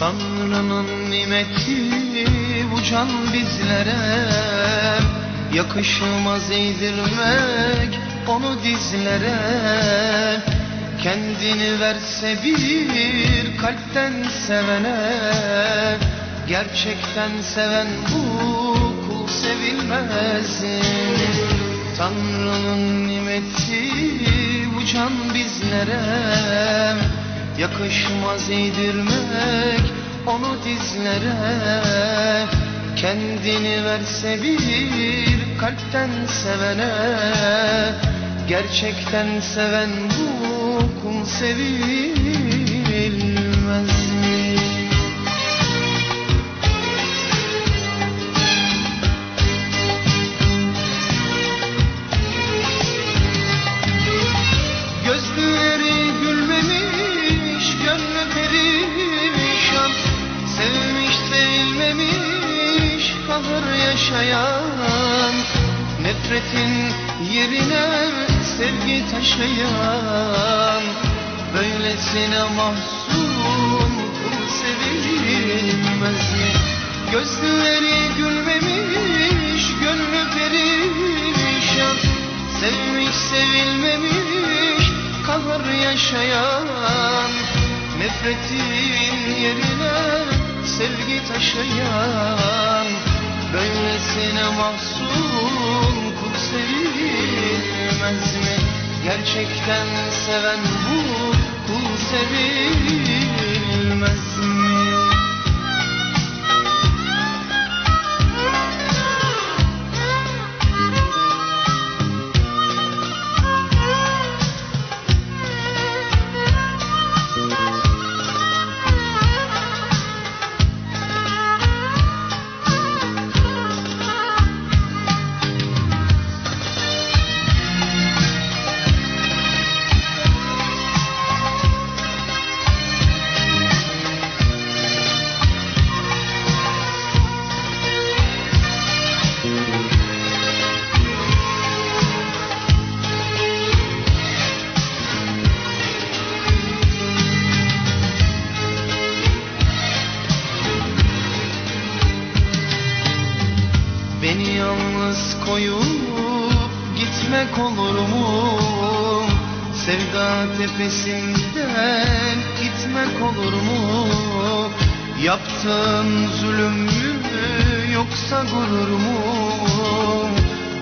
Tanrı'nın nimeti bu can bizlere. Yakışmaz eğdirmek onu dizlere. Kendini verse bir kalpten sevene. Gerçekten seven bu kul sevilmez Tanrı'nın nimeti bu can bizlere Yakışmaz eğdirmek onu dizlere. Kendini verse bir kalpten sevene. Gerçekten seven bu kul sevilmez yaşayan Nefretin yerine sevgi taşıyan Böylesine mahzun sevilmez mi? Gözleri gülmemiş, gönlü perişan Sevmiş sevilmemiş, kahır yaşayan Nefretin yerine sevgi taşıyan Böylesine mahzun kul sevilmez mi? Gerçekten seven bu kul sevilmez mi? Yalnız koyup gitmek olur mu? Sevda tepesinden gitmek olur mu? Yaptığın zulüm mü yoksa gurur mu?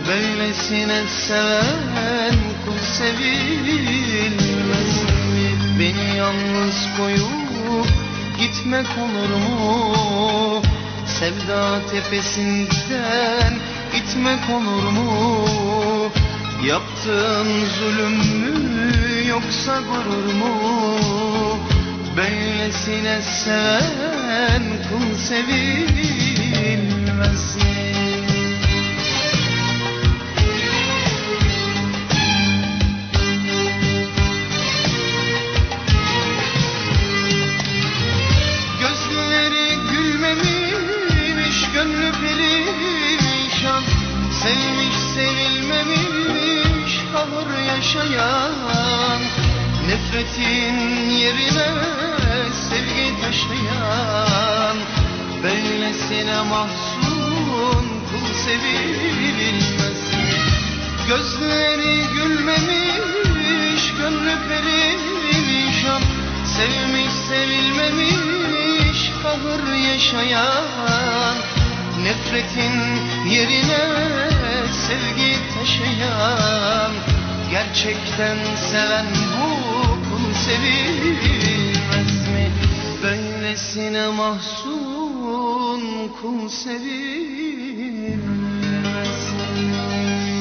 Böylesine seven kul sevilmez mi? Beni yalnız koyup gitmek olur mu? Sevda tepesinden gitmek olur mu? Yaptığın zulüm mü yoksa gurur mu? Böylesine seven kul sevilmez? Sevmiş sevilmemiş, kahır yaşayan Nefretin yerine sevgi taşıyan Böylesine mahzun kul sevilmez? Gözleri gülmemiş, gönlü perişan Sevmiş sevilmemiş, kahır yaşayan Nefretin yerine Gerçekten seven bu kulu sevilmez mi? Böylesine mahzun kul sevilmez mi?